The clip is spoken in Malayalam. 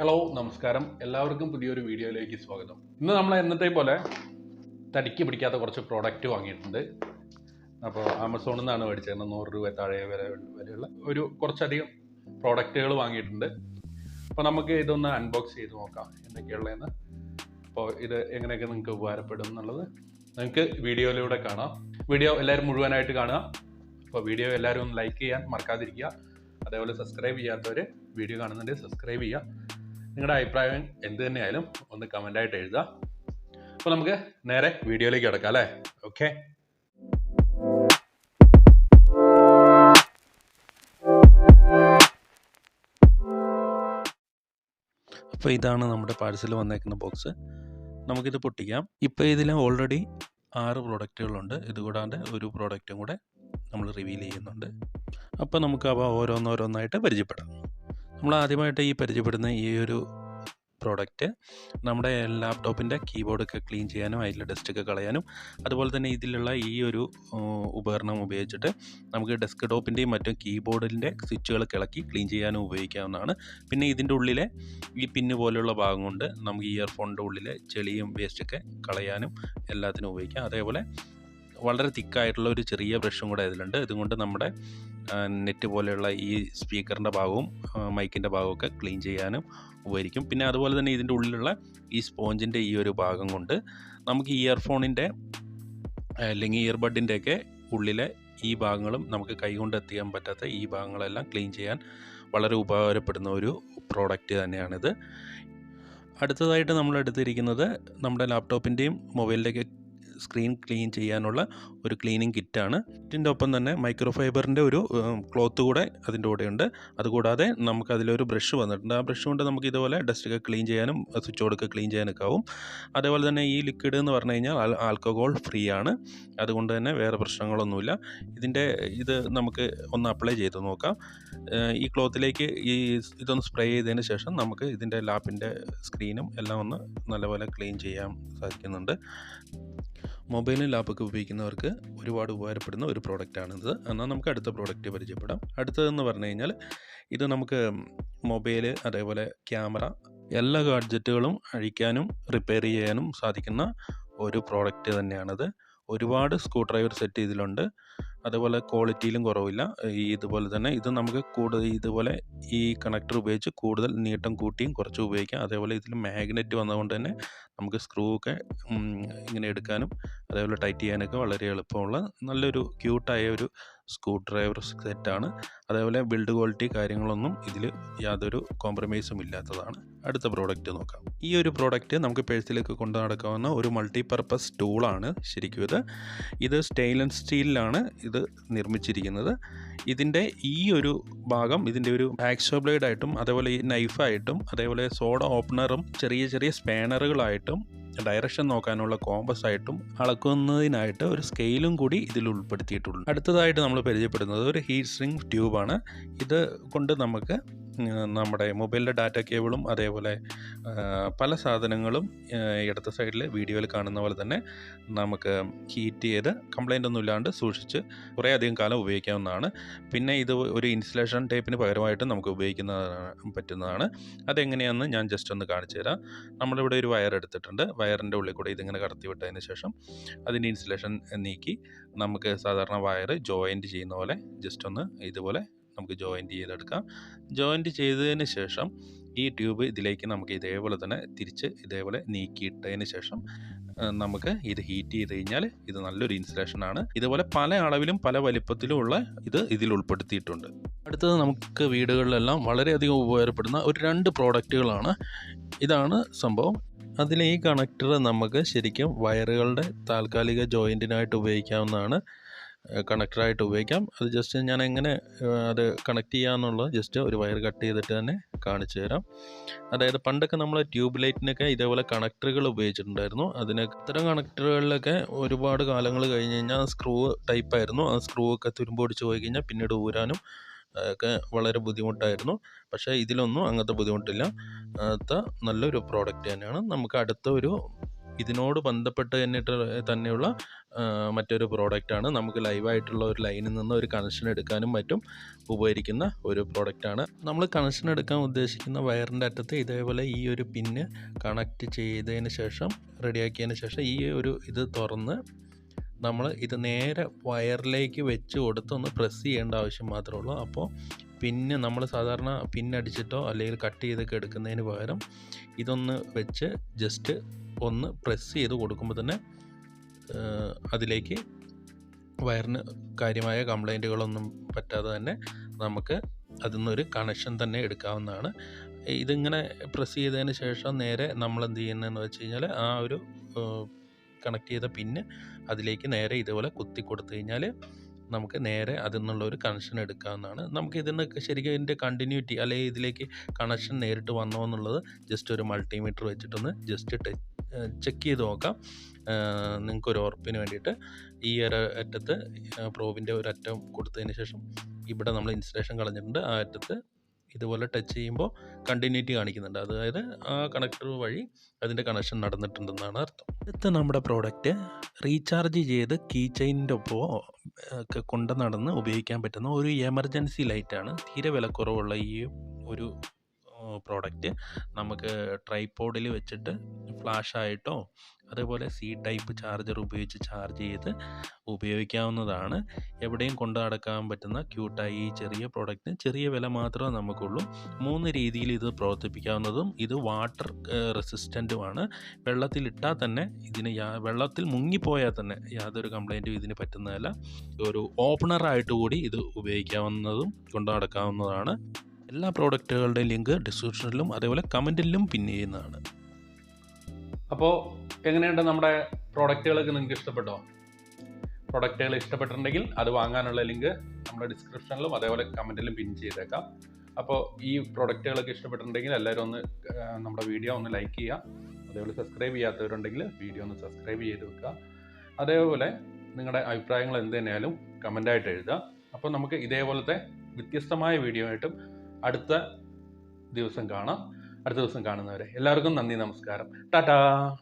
ഹലോ നമസ്കാരം. എല്ലാവർക്കും പുതിയൊരു വീഡിയോയിലേക്ക് സ്വാഗതം. ഇന്ന് നമ്മൾ എന്നത്തെ പോലെ തടിക്ക് പിടിക്കാത്ത കുറച്ച് പ്രോഡക്റ്റ് വാങ്ങിയിട്ടുണ്ട്. അപ്പോൾ ആമസോണിൽ നിന്നാണ് മേടിച്ചത് നൂറ് രൂപ താഴെ വരെ വരെയുള്ള ഒരു കുറച്ചധികം പ്രോഡക്റ്റുകൾ വാങ്ങിയിട്ടുണ്ട്. അപ്പോൾ നമുക്ക് ഇതൊന്ന് അൺബോക്സ് ചെയ്ത് നോക്കാം. എന്തൊക്കെയുള്ളതെന്ന്. അപ്പോൾ ഇത് എങ്ങനെയൊക്കെ നിങ്ങൾക്ക് ഉപകാരപ്പെടും എന്നുള്ളത് നിങ്ങൾക്ക് വീഡിയോയിലൂടെ കാണാം. വീഡിയോ എല്ലാവരും മുഴുവനായിട്ട് കാണുക. അപ്പോൾ വീഡിയോ എല്ലാവരും ഒന്ന് ലൈക്ക് ചെയ്യാൻ മറക്കാതിരിക്കുക. അതേപോലെ സബ്സ്ക്രൈബ് ചെയ്യാത്തവർ വീഡിയോ കാണുന്നുണ്ടെങ്കിൽ സബ്സ്ക്രൈബ് ചെയ്യുക. നിങ്ങളുടെ അഭിപ്രായം എന്ത് തന്നെയായാലും ഒന്ന് കമന്റായിട്ട് എഴുതുക. അപ്പോൾ നമുക്ക് നേരെ വീഡിയോയിലേക്ക് കിടക്കാം അല്ലേ? ഓക്കെ അപ്പോൾ ഇതാണ് നമ്മുടെ പാഴ്സൽ വന്നേക്കുന്ന ബോക്സ് നമുക്കിത് പൊട്ടിക്കാം. ഇപ്പോൾ ഇതിൽ ഓൾറെഡി ആറ് പ്രോഡക്റ്റുകളുണ്ട് ഇതുകൂടാണ്ട് ഒരു പ്രോഡക്റ്റും കൂടെ നമ്മൾ റിവീൽ ചെയ്യുന്നുണ്ട്. അപ്പോൾ നമുക്ക് അവ ഓരോന്നോരോന്നായിട്ട് പരിചയപ്പെടാം. നമ്മൾ ആദ്യമായിട്ട് ഈ പരിചയപ്പെടുന്ന ഈ ഒരു പ്രോഡക്റ്റ് നമ്മുടെ ലാപ്ടോപ്പിന്റെ കീബോർഡൊക്കെ ക്ലീൻ ചെയ്യാനും അതിലെ ഡസ്റ്റൊക്കെ കളയാനും അതുപോലെ തന്നെ ഇതിലുള്ള ഈ ഒരു ഉപകരണം ഉപയോഗിച്ചിട്ട് നമുക്ക് ഡെസ്ക് ടോപ്പിന്റെയും മറ്റും കീബോർഡിന്റെ സ്വിച്ചുകൾ ഇളക്കി ക്ലീൻ ചെയ്യാനും ഉപയോഗിക്കാവുന്നതാണ്. പിന്നെ ഇതിന്റെ ഉള്ളിലെ ഈ പിന്ന് പോലെയുള്ള ഭാഗം കൊണ്ട് നമുക്ക് ഇയർഫോണിന്റെ ഉള്ളിലെ ചെളിയും വേസ്റ്റൊക്കെ കളയാനും എല്ലാത്തിനും ഉപയോഗിക്കാം. അതേപോലെ വളരെ തിക്കായിട്ടുള്ള ഒരു ചെറിയ ബ്രഷും കൂടെ ഇതിലുണ്ട്. ഇതുകൊണ്ട് നമ്മുടെ നെറ്റ് പോലെയുള്ള ഈ സ്പീക്കറിന്റെ ഭാഗവും മൈക്കിന്റെ ഭാഗമൊക്കെ ക്ലീൻ ചെയ്യാനും ഉപകരിക്കും. പിന്നെ അതുപോലെ തന്നെ ഇതിന്റെ ഉള്ളിലുള്ള ഈ സ്പോഞ്ചിന്റെ ഈ ഒരു ഭാഗം കൊണ്ട് നമുക്ക് ഇയർഫോണിന്റെ അല്ലെങ്കിൽ ഇയർബഡിന്റെയൊക്കെ ഉള്ളിലെ ഈ ഭാഗങ്ങളും നമുക്ക് കൈകൊണ്ട് എത്തിക്കാൻ പറ്റാത്ത ഈ ഭാഗങ്ങളെല്ലാം ക്ലീൻ ചെയ്യാൻ വളരെ ഉപകാരപ്പെടുന്ന ഒരു പ്രോഡക്റ്റ് തന്നെയാണിത്. അടുത്തതായിട്ട് നമ്മൾ എടുത്തിരിക്കുന്നത് നമ്മുടെ ലാപ്ടോപ്പിന്റെയും മൊബൈലിന്റെയൊക്കെ സ്ക്രീൻ ക്ലീൻ ചെയ്യാനുള്ള ഒരു ക്ലീനിങ് കിറ്റാണ്. കിറ്റിന്റെ ഒപ്പം തന്നെ മൈക്രോ ഫൈബറിന്റെ ഒരു ക്ലോത്ത് കൂടെ അതിന്റെ കൂടെയുണ്ട്. അതുകൂടാതെ നമുക്ക് അതിലൊരു ബ്രഷ് വന്നിട്ടുണ്ട്. ആ ബ്രഷ് കൊണ്ട് നമുക്ക് ഇതുപോലെ ഡസ്റ്റൊക്കെ ക്ലീൻ ചെയ്യാനും സ്വിച്ച് ബോർഡൊക്കെ ക്ലീൻ ചെയ്യാനൊക്കെ ആവും. അതേപോലെ തന്നെ ഈ ലിക്വിഡ് എന്ന് പറഞ്ഞു കഴിഞ്ഞാൽ ആൽ- ആൽക്കഹോൾ ഫ്രീ ആണ്. അതുകൊണ്ട് തന്നെ വേറെ പ്രശ്നങ്ങളൊന്നുമില്ല. ഇതിന്റെ ഇത് നമുക്ക് ഒന്ന് അപ്ലൈ ചെയ്ത് നോക്കാം. ഈ ക്ലോത്തിലേക്ക് ഈ ഇതൊന്ന് സ്പ്രേ ചെയ്തതിന് ശേഷം നമുക്ക് ഇതിന്റെ ലാപ്പിന്റെ സ്ക്രീനും എല്ലാം ഒന്ന് നല്ലപോലെ ക്ലീൻ ചെയ്യാൻ സാധിക്കുന്നുണ്ട്. മൊബൈലും ലാപ്പൊക്കെ ഉപയോഗിക്കുന്നവർക്ക് ഒരുപാട് ഉപകാരപ്പെടുന്ന ഒരു പ്രോഡക്റ്റാണിത്. എന്നാൽ നമുക്ക് അടുത്ത പ്രോഡക്റ്റ് പരിചയപ്പെടാം. അടുത്തതെന്ന് പറഞ്ഞു കഴിഞ്ഞാൽ ഇത് നമുക്ക് മൊബൈൽ അതേപോലെ ക്യാമറ എല്ലാ ഗാഡ്ജറ്റുകളും അഴിക്കാനും റിപ്പയർ ചെയ്യാനും സാധിക്കുന്ന ഒരു പ്രോഡക്റ്റ് തന്നെയാണിത്. ഒരുപാട് സ്ക്രൂ ഡ്രൈവർ സെറ്റ് ഇതിലുണ്ട് അതുപോലെ ക്വാളിറ്റിയിലും കുറവില്ല. ഈ ഇതുപോലെ തന്നെ ഇത് നമുക്ക് കൂടുതൽ ഇതുപോലെ ഈ കണക്ടർ ഉപയോഗിച്ച് കൂടുതൽ നീട്ടം കൂട്ടിയും കുറച്ച് ഉപയോഗിക്കാം. അതേപോലെ ഇതിൽ മാഗ്നറ്റ് വന്നതുകൊണ്ട് തന്നെ നമുക്ക് സ്ക്രൂ ഒക്കെ ഇങ്ങനെ എടുക്കാനും അതേപോലെ ടൈറ്റ് ചെയ്യാനൊക്കെ വളരെ എളുപ്പമുള്ള നല്ലൊരു ക്യൂട്ടായ ഒരു സ്ക്രൂ ഡ്രൈവർ സെറ്റാണ്. അതേപോലെ ബിൽഡ് ക്വാളിറ്റി കാര്യങ്ങളൊന്നും ഇതിൽ യാതൊരു കോംപ്രമൈസും ഇല്ലാത്തതാണ്. അടുത്ത പ്രോഡക്റ്റ് നോക്കാം. ഈ ഒരു പ്രോഡക്റ്റ് നമുക്ക് പേഴ്സിലേക്ക് കൊണ്ടു നടക്കാവുന്ന ഒരു മൾട്ടിപർപ്പസ് ടൂളാണ് ശരിക്കും ഇത്. ഇത് സ്റ്റെയിൻലെസ് സ്റ്റീലിലാണ് ഇത് നിർമ്മിച്ചിരിക്കുന്നത്. ഇതിന്റെ ഈ ഒരു ഭാഗം ഇതിന്റെ ഒരു ആക്സോ ബ്ലേഡ് ആയിട്ടും അതേപോലെ ഈ നൈഫായിട്ടും അതേപോലെ സോഡ ഓപ്പണറും ചെറിയ ചെറിയ സ്പാനറുകളായിട്ടും ഡയറക്ഷൻ നോക്കാനുള്ള കോമ്പസ് ആയിട്ടും അളക്കുന്നതിനായിട്ട് ഒരു സ്കെയിലും കൂടി ഇതിൽ ഉൾപ്പെടുത്തിയിട്ടുള്ളൂ അടുത്തതായിട്ട് നമ്മൾ പരിചയപ്പെടുന്നത് ഒരു ഹീറ്റ് സ്ട്രിങ് ട്യൂബാണ് ഇത് കൊണ്ട് നമുക്ക് നമ്മുടെ മൊബൈലിന്റെ ഡാറ്റ കേബിളും അതേപോലെ പല സാധനങ്ങളും ഇടത്ത സൈഡിൽ വീഡിയോയിൽ കാണുന്ന പോലെ തന്നെ നമുക്ക് ഹീറ്റ് ചെയ്ത് കംപ്ലൈന്റ് ഒന്നും ഇല്ലാണ്ട് സൂക്ഷിച്ച് കുറേ അധികം കാലം ഉപയോഗിക്കാവുന്നതാണ്. പിന്നെ ഇത് ഒരു ഇൻസുലേഷൻ ടേപ്പിന് പകരമായിട്ട് നമുക്ക് ഉപയോഗിക്കുന്നതാണ് പറ്റുന്നതാണ്. അതെങ്ങനെയാണെന്ന് ഞാൻ ജസ്റ്റ് ഒന്ന് കാണിച്ചു തരാം. നമ്മളിവിടെ ഒരു വയർ എടുത്തിട്ടുണ്ട്. വയറിന്റെ ഉള്ളിൽ കൂടെ ഇതിങ്ങനെ കടത്തി വിട്ടതിന് ശേഷം അതിന്റെ ഇൻസുലേഷൻ നീക്കി നമുക്ക് സാധാരണ വയർ ജോയിന്റ് ചെയ്യുന്ന പോലെ ജസ്റ്റ് ഒന്ന് ഇതുപോലെ നമുക്ക് ജോയിന്റ് ചെയ്തെടുക്കാം. ജോയിന്റ് ചെയ്തതിന് ശേഷം ഈ ട്യൂബ് ഇതിലേക്ക് നമുക്ക് ഇതേപോലെ തന്നെ തിരിച്ച് ഇതേപോലെ നീക്കിയിട്ടതിന് ശേഷം നമുക്ക് ഇത് ഹീറ്റ് ചെയ്ത് കഴിഞ്ഞാൽ ഇത് നല്ലൊരു ഇൻസുലേഷൻ ആണ്. ഇതുപോലെ പല അളവിലും പല വലിപ്പത്തിലുമുള്ള ഇത് ഇതിൽ ഉൾപ്പെടുത്തിയിട്ടുണ്ട്. അടുത്തത് നമുക്ക് വീടുകളിലെല്ലാം വളരെയധികം ഉപകാരപ്പെടുന്ന ഒരു രണ്ട് പ്രോഡക്റ്റുകളാണ് ഇതാണ് സംഭവം. അതിൽ ഈ കണക്ടർ നമുക്ക് ശരിക്കും വയറുകളുടെ താൽക്കാലിക ജോയിന്റിനായിട്ട് ഉപയോഗിക്കാവുന്നതാണ്. കണക്ടറായിട്ട് ഉപയോഗിക്കാം. അത് ജസ്റ്റ് ഞാൻ എങ്ങനെ അത് കണക്ട് ചെയ്യാമെന്നുള്ളത് ജസ്റ്റ് ഒരു വയർ കട്ട് ചെയ്തിട്ട് തന്നെ കാണിച്ചു തരാം. അതായത് പണ്ടൊക്കെ നമ്മൾ ട്യൂബ് ലൈറ്റിനൊക്കെ ഇതേപോലെ കണക്ടറുകൾ ഉപയോഗിച്ചിട്ടുണ്ടായിരുന്നു. അതിന് ഇത്തരം കണക്ടറുകളിലൊക്കെ ഒരുപാട് കാലങ്ങൾ കഴിഞ്ഞ് കഴിഞ്ഞാൽ സ്ക്രൂ ടൈപ്പ് ആയിരുന്നു. ആ സ്ക്രൂ ഒക്കെ തുരുമ്പ് പിടിച്ച് പോയി കഴിഞ്ഞാൽ പിന്നീട് ഊരാനും ഒക്കെ വളരെ ബുദ്ധിമുട്ടായിരുന്നു. പക്ഷേ ഇതിലൊന്നും അങ്ങനത്തെ ബുദ്ധിമുട്ടില്ല. അങ്ങനത്തെ നല്ലൊരു പ്രോഡക്റ്റ് തന്നെയാണ്. നമുക്ക് അടുത്ത ഒരു ഇതിനോട് ബന്ധപ്പെട്ട് തന്നിട്ട് തന്നെയുള്ള മറ്റൊരു പ്രോഡക്റ്റാണ് നമുക്ക് ലൈവായിട്ടുള്ള ഒരു ലൈനിൽ നിന്ന് ഒരു കണക്ഷൻ എടുക്കാനും മറ്റും ഉപകരിക്കുന്ന ഒരു പ്രോഡക്റ്റാണ് നമ്മൾ കണക്ഷൻ എടുക്കാൻ ഉദ്ദേശിക്കുന്ന വയറിന്റെ അറ്റത്ത് ഇതേപോലെ ഈ ഒരു പിന്ന് കണക്റ്റ് ചെയ്തതിന് ശേഷം റെഡിയാക്കിയതിന് ശേഷം ഈ ഒരു ഇത് തുറന്ന് നമ്മൾ ഇത് നേരെ വയറിലേക്ക് വെച്ച് കൊടുത്ത് ഒന്ന് പ്രസ് ചെയ്യേണ്ട ആവശ്യം മാത്രമേ ഉള്ളൂ. അപ്പോൾ പിന്നെ നമ്മൾ സാധാരണ പിന്നടിച്ചിട്ടോ അല്ലെങ്കിൽ കട്ട് ചെയ്തൊക്കെ എടുക്കുന്നതിന് പകരം ഇതൊന്ന് വെച്ച് ജസ്റ്റ് ഒന്ന് പ്രസ് ചെയ്ത് കൊടുക്കുമ്പോൾ തന്നെ അതിലേക്ക് വയറിന് കാര്യമായ കംപ്ലൈന്റുകളൊന്നും പറ്റാതെ തന്നെ നമുക്ക് അതിൽ നിന്നൊരു കണക്ഷൻ തന്നെ എടുക്കാവുന്നതാണ്. ഇതിങ്ങനെ പ്രസ് ചെയ്തതിന് ശേഷം നേരെ നമ്മൾ എന്ത് ചെയ്യുന്നതെന്ന് വെച്ച് കഴിഞ്ഞാൽ ആ ഒരു കണക്ട് ചെയ്ത പിന്ന് അതിലേക്ക് നേരെ ഇതുപോലെ കുത്തി കൊടുത്തു കഴിഞ്ഞാൽ നമുക്ക് നേരെ അതിൽ നിന്നുള്ള ഒരു കണക്ഷൻ എടുക്കാവുന്നതാണ്. നമുക്ക് ഇതിനൊക്കെ ശരിക്കും ഇതിന്റെ കണ്ടിന്യൂറ്റി അല്ലെങ്കിൽ ഇതിലേക്ക് കണക്ഷൻ നേരിട്ട് വന്നോ എന്നുള്ളത് ജസ്റ്റ് ഒരു മൾട്ടിമീറ്റർ വെച്ചിട്ടൊന്ന് ജസ്റ്റ് ചെക്ക് ചെയ്ത് നോക്കാം. നിങ്ങൾക്ക് ഒരു ഉറപ്പിന് വേണ്ടിയിട്ട് ഈ ഒരു അറ്റത്ത് പ്രോബിന്റെ ഒരു അറ്റം കൊടുത്തതിന് ശേഷം ഇവിടെ നമ്മൾ ഇൻസ്റ്റലേഷൻ കളഞ്ഞിട്ടുണ്ട്. ആ അറ്റത്ത് ഇതുപോലെ ടച്ച് ചെയ്യുമ്പോൾ കണ്ടിന്യൂറ്റി കാണിക്കുന്നുണ്ട്. അതായത് ആ കണക്ടർ വഴി അതിന്റെ കണക്ഷൻ നടന്നിട്ടുണ്ടെന്നാണ് അർത്ഥം. അടുത്ത നമ്മുടെ പ്രോഡക്റ്റ് റീചാർജ് ചെയ്ത് കീ ചെയിനിന്റെ ഒപ്പമോ ഒക്കെ കൊണ്ട് നടന്ന് ഉപയോഗിക്കാൻ പറ്റുന്ന ഒരു എമർജൻസി ലൈറ്റാണ് തീരെ വിലക്കുറവുള്ള ഈ ഒരു പ്രോഡക്റ്റ് നമുക്ക് ട്രൈപോഡിൽ വെച്ചിട്ട് ഫ്ലാഷ് ആയിട്ടോ അതേപോലെ സി ടൈപ്പ് ചാർജർ ഉപയോഗിച്ച് ചാർജ് ചെയ്ത് ഉപയോഗിക്കാവുന്നതാണ്. എവിടെയും കൊണ്ടു നടക്കാൻ പറ്റുന്ന ക്യൂട്ടായി ഈ ചെറിയ പ്രോഡക്റ്റ് ചെറിയ വില മാത്രമേ നമുക്കുള്ളൂ. മൂന്ന് രീതിയിൽ ഇത് പ്രവർത്തിപ്പിക്കാവുന്നതും ഇത് വാട്ടർ റെസിസ്റ്റന്റുമാണ് വെള്ളത്തിലിട്ടാൽ തന്നെ ഇതിന് വെള്ളത്തിൽ മുങ്ങിപ്പോയാൽ തന്നെ യാതൊരു കംപ്ലൈന്റും ഇതിന് പറ്റുന്നതല്ല. ഒരു ഓപ്പണറായിട്ട് കൂടി ഇത് ഉപയോഗിക്കാവുന്നതും കൊണ്ടു നടക്കാവുന്നതാണ്. എല്ലാ പ്രോഡക്റ്റുകളുടെയും ലിങ്ക് ഡിസ്ക്രിപ്ഷനിലും അതേപോലെ കമന്റിലും പിൻ ചെയ്യുന്നതാണ്. അപ്പോൾ എങ്ങനെയുണ്ട് നമ്മുടെ പ്രോഡക്റ്റുകളൊക്കെ നിങ്ങൾക്ക് ഇഷ്ടപ്പെട്ടോ? പ്രോഡക്റ്റുകൾ ഇഷ്ടപ്പെട്ടിട്ടുണ്ടെങ്കിൽ അത് വാങ്ങാനുള്ള ലിങ്ക് നമ്മുടെ ഡിസ്ക്രിപ്ഷനിലും അതേപോലെ കമന്റിലും പിൻ ചെയ്തേക്കാം. അപ്പോൾ ഈ പ്രോഡക്റ്റുകളൊക്കെ ഇഷ്ടപ്പെട്ടിട്ടുണ്ടെങ്കിൽ എല്ലാവരും ഒന്ന് നമ്മുടെ വീഡിയോ ഒന്ന് ലൈക്ക് ചെയ്യുക. അതേപോലെ സബ്സ്ക്രൈബ് ചെയ്യാത്തവരുണ്ടെങ്കിൽ വീഡിയോ ഒന്ന് സബ്സ്ക്രൈബ് ചെയ്ത് വെക്കുക. അതേപോലെ നിങ്ങളുടെ അഭിപ്രായങ്ങൾ എന്ത് തന്നെയാലും കമന്റായിട്ട് എഴുതുക. അപ്പോൾ നമുക്ക് ഇതേപോലത്തെ വ്യത്യസ്തമായ വീഡിയോ ആയിട്ടും അടുത്ത ദിവസം കാണാം. അടുത്ത ദിവസം കാണുന്നവരെ എല്ലാവർക്കും നന്ദി നമസ്കാരം. ടാറ്റാ.